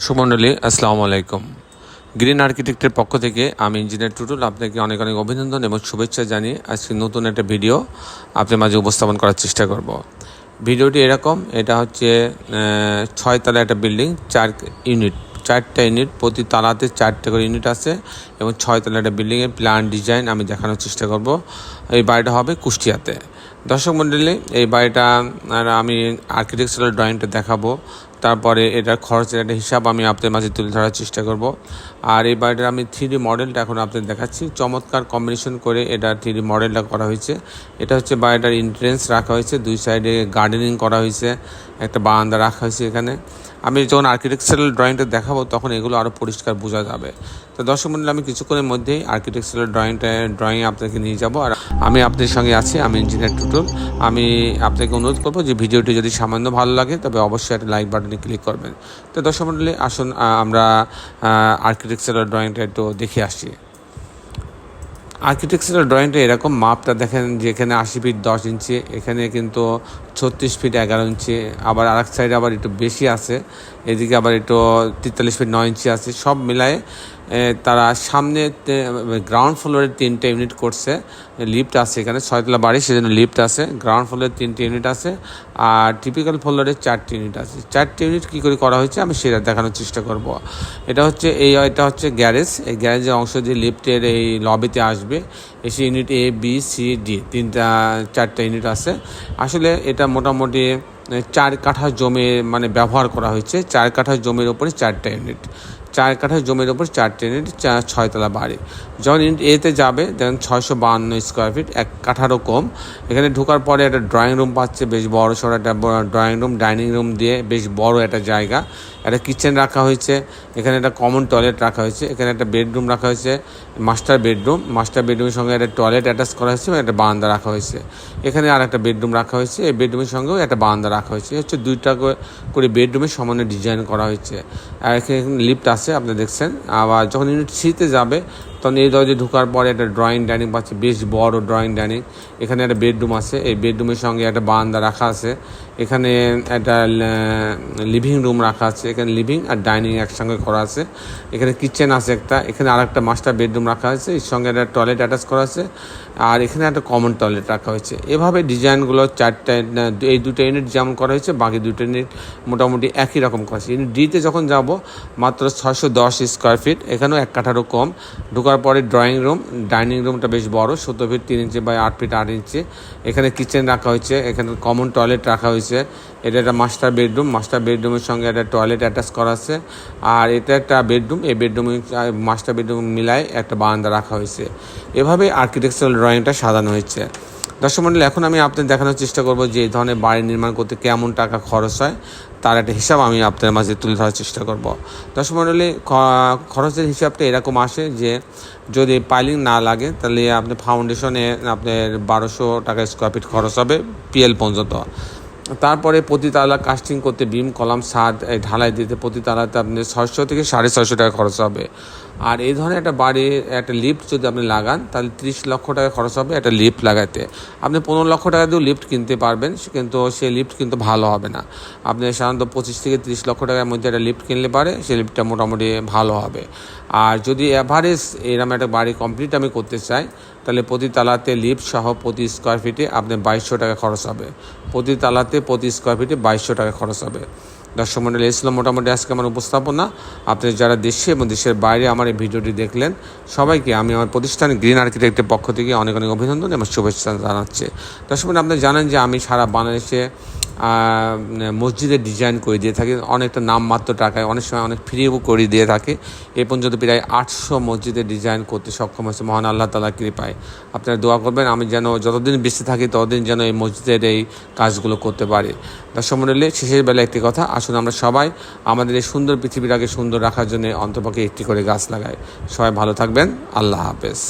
সুমণ্ডলী আসসালামু আলাইকুম। গ্রিন আর্কিটেক্টের পক্ষ থেকে আমি ইঞ্জিনিয়ার টুটুল আপনাকে অনেক অনেক অভিনন্দন এবং শুভেচ্ছা জানিয়ে আজকে নতুন একটা ভিডিও আপনার মাঝে উপস্থাপন করার চেষ্টা করব। ভিডিওটি এরকম এটা হচ্ছে আহ, ছয়তলা একটা বিল্ডিং চার ইউনিট চারটা ইউনিট প্রতি তালাতে চারটে করে ইউনিট আছে এবং ছয় ছয়তলা একটা বিল্ডিংয়ের প্ল্যান ডিজাইন আমি দেখানোর চেষ্টা করব। এই বাড়িটা হবে কুষ্টিয়াতে। দর্শক মণ্ডলী এই বাড়িটা আর আমি আর্কিটেকচারাল ড্রয়িংটা দেখাবো। তারপরে এটার খরচের একটা হিসাব আমি আপনাদের মাঝে তুলে ধরার চেষ্টা করব। আর এই বাড়িটার আমি থ্রি মডেলটা এখন আপনাদের দেখাচ্ছি। চমৎকার কম্বিনেশন করে এটা থ্রি মডেলটা করা হয়েছে। এটা হচ্ছে বাড়িটার এন্ট্রেন্স রাখা হয়েছে। দুই সাইডে গার্ডেনিং করা হয়েছে। একটা বারান্দা রাখা হয়েছে এখানে। আমি যখন আর্কিটেকচারাল ড্রয়িংটা দেখাবো, তখন এগুলো আরও পরিষ্কার বোঝা যাবে। তো দর্শক মন্ডলী, আমি কিছুক্ষণের মধ্যেই আর্কিটেকচারাল ড্রয়িংটা ড্রয়িং আপনাকে নিয়ে যাব। আর আমি আপনাদের সঙ্গে আছি, আমি ইঞ্জিনিয়ার টুটুল। আমি আপনাকে অনুরোধ করব যে ভিডিওটি যদি সামান্য ভালো লাগে, তবে অবশ্যই একটা লাইক বাটনে ক্লিক করবেন। তো দর্শক মন্ডলী, আসুন আমরা আর্কিটেকচারাল ড্রয়িংটা একটু দেখে আসি। আর্কিটেকচারাল ড্রয়িংটা এরকম মাপটা দেখেন, যেখানে আশি ফিট দশ ইঞ্চি এখানে কিন্তু ছত্রিশ ফিট এগারো ইঞ্চি, আবার আরেক সাইডে আবার একটু বেশি আছে, এদিকে আবার একটু তেতাল্লিশ ফিট নয় ইঞ্চি আছে, সব মিলায়ে তারা সামনে গ্রাউন্ড ফ্লোরে তিনটে ইউনিট করছে লিফট আছে এখানে, ছয়তলা বাড়ি, সেজন্য লিফট আছে গ্রাউন্ড ফ্লোরে তিনটে ইউনিট আছে, আর টিপিক্যাল ফ্লোরে চারটি ইউনিট আছে, চারটি ইউনিট কী করে করা হয়েছে আমি সেটা দেখানোর চেষ্টা করব, এটা হচ্ছে, এই, এটা হচ্ছে গ্যারেজ এই গ্যারেজের অংশ দিয়ে লিফটের এই লবিতে আসবে এসে unit A B C D তিনটা, চারটা ইউনিট আছে। আসলে এটা মোটামুটি চার কাঠা জমি মানে ব্যবহার করা হয়েছে। চার কাঠা জমির ওপরে চারটা ইউনিট। চার কাঠা জমির ওপর চারটে ইউনিট ছয়তলা বাড়ি। যখন ইউনিট এতে যাবে দেখেন ছয়শো বাহান্ন স্কোয়ার ফিট এক কাঠারও কম। এখানে ঢোকার পরে একটা ড্রয়িং রুম পাচ্ছে, বেশ বড় সড়ো একটা ড্রয়িং রুম ডাইনিং রুম দিয়ে বেশ বড় একটা জায়গা। একটা কিচেন রাখা হয়েছে, এখানে একটা কমন টয়লেট রাখা হয়েছে, এখানে একটা বেডরুম রাখা হয়েছে মাস্টার বেডরুম মাস্টার বেডরুমের সঙ্গে একটা টয়লেট অ্যাটাচ করা হয়েছে এবং একটা বারান্দা রাখা হয়েছে। এখানে আর একটা বেডরুম রাখা হয়েছে, এই বেডরুমের সঙ্গেও একটা বারান্দা রাখা হয়েছে। হচ্ছে দুইটা করে- করে বেডরুমের সমানে ডিজাইন করা হয়েছে। আর এখানে লিফট আছে আপনি দেখছেন। আবার যখন ইউনিট সিতে যাবে তখন এই দরজে ঢোকার পরে একটা ড্রয়িং ডাইনিং পাচ্ছে, বেশ বড় ড্রয়িং ডাইনিং এখানে একটা বেডরুম আছে, এই বেডরুমের সঙ্গে একটা বারান্দা রাখা আছে। এখানে একটা লিভিং রুম রাখা আছে, এখানে লিভিং আর ডাইনিং একসঙ্গে করা আছে। এখানে কিচেন আছে একটা, এখানে আর একটা মাস্টার বেডরুম রাখা আছে এর সঙ্গে একটা টয়লেট অ্যাটাচ করা আছে, আর এখানে একটা কমন টয়লেট রাখা হয়েছে। এভাবে ডিজাইনগুলো চারটা এই দুটো ইউনিট যেমন করা হয়েছে, বাকি দুটো ইউনিট মোটামুটি একই রকম করা হয়েছে ইউনিট ডিতে যখন যাব, মাত্র ছয়শো দশ স্কোয়ার ফিট এখানেও এক কাঠারও কম। ঢোকার পরে ড্রয়িং রুম ডাইনিং রুমটা বেশ বড়, সত্তর ফিট তিন ইঞ্চি বাই আট ফিট আট ইঞ্চি এখানে কিচেন রাখা হয়েছে, এখানে কমন টয়লেট রাখা হয়েছে। এটা একটা মাস্টার বেডরুম মাস্টার বেডরুমের সঙ্গে একটা টয়লেট অ্যাটাচ করা আছে। আর এটা একটা বেডরুম এই বেডরুমে মাস্টার বেডরুম মিলায় একটা বারান্দা রাখা হয়েছে। এভাবে আর্কিটেকচারাল ড্রয়িংটা সাজানো হয়েছে। দর্শক মণ্ডলী এখন আমি আপনাদের দেখানোর চেষ্টা করব যে এই ধরনের বাড়ি নির্মাণ করতে কেমন টাকা খরচ হয়। তার একটা হিসাব আমি আপনাদের মাঝে তুলে ধরার চেষ্টা করব। দশ মণ্ডলী খরচের হিসাবটা এরকম আসে যে, যদি পাইলিং না লাগে, তাহলে আপনি ফাউন্ডেশনে আপনার বারোশো টাকা স্কোয়ার ফিট খরচ হবে পিএল পর্যন্ত। তারপরে প্রতি তালা কাস্টিং করতে বিম কলাম, সাদ ঢালাই দিতে প্রতি তালাতে আপনি ছয়শো থেকে সাড়ে ছয়শো টাকা খরচ হবে। আর এই ধরনের একটা বাড়ির একটা লিফট যদি আপনি লাগান, তাহলে ত্রিশ লক্ষ টাকা খরচ হবে একটা লিফট লাগাতে। আপনি পনেরো লক্ষ টাকা দিয়েও লিফট কিনতে পারবেন, সে- কিন্তু সেই লিফট কিন্তু ভালো হবে না। আপনি সাধারণত পঁচিশ থেকে তিরিশ লক্ষ টাকার মধ্যে একটা লিফট কিনলে পারে সেই লিফটটা মোটামুটি ভালো হবে। আর যদি অ্যাভারেজ এরকম একটা বাড়ি কমপ্লিট আমি করতে চাই, তাহলে প্রতি তালাতে লিফট সহ প্রতি স্কোয়ার ফিটে আপনার বাইশশো টাকা খরচ হবে। প্রতি তালাতে প্রতি স্কোয়ার ফিটে বাইশশো টাকা খরচ হবে। দর্শক মন্ডলী, এই মোটামুটি আজকে আমার উপস্থাপনা। আপনি যারা দেশে এবং দেশের বাইরে আমার এই ভিডিওটি দেখলেন, সবাইকে আমি আমার প্রতিষ্ঠান গ্রিন আর্কিটেক্টের পক্ষ থেকে অনেক অনেক অভিনন্দন এবং শুভেচ্ছা জানাচ্ছে। দর্শক মন্ডলী, আপনি জানেন যে আমি সারা বাংলাদেশে মসজিদের ডিজাইন করে দিয়ে থাকি, অনেকটা নামমাত্র টাকায়, অনেক সময় অনেক ফ্রিও করে দিয়ে থাকে। এই পর্যন্ত প্রায় আটশো মসজিদের ডিজাইন করতে সক্ষম হয়েছে, মহান আল্লাহ তালা কৃপায়। আপনারা দোয়া করবেন, আমি যেন যতদিন বেঁচে থাকি, ততদিন যেন এই মসজিদের এই কাজগুলো করতে পারি। দর্শক মন্ডলী শেষের বেলা একটি কথা, আসুন আমরা সবাই আমাদের এই সুন্দর পৃথিবীটাকে সুন্দর রাখার জন্য অন্তপক্ষে একটি করে গাছ লাগাই। সবাই ভালো থাকবেন, আল্লাহ হাফেজ।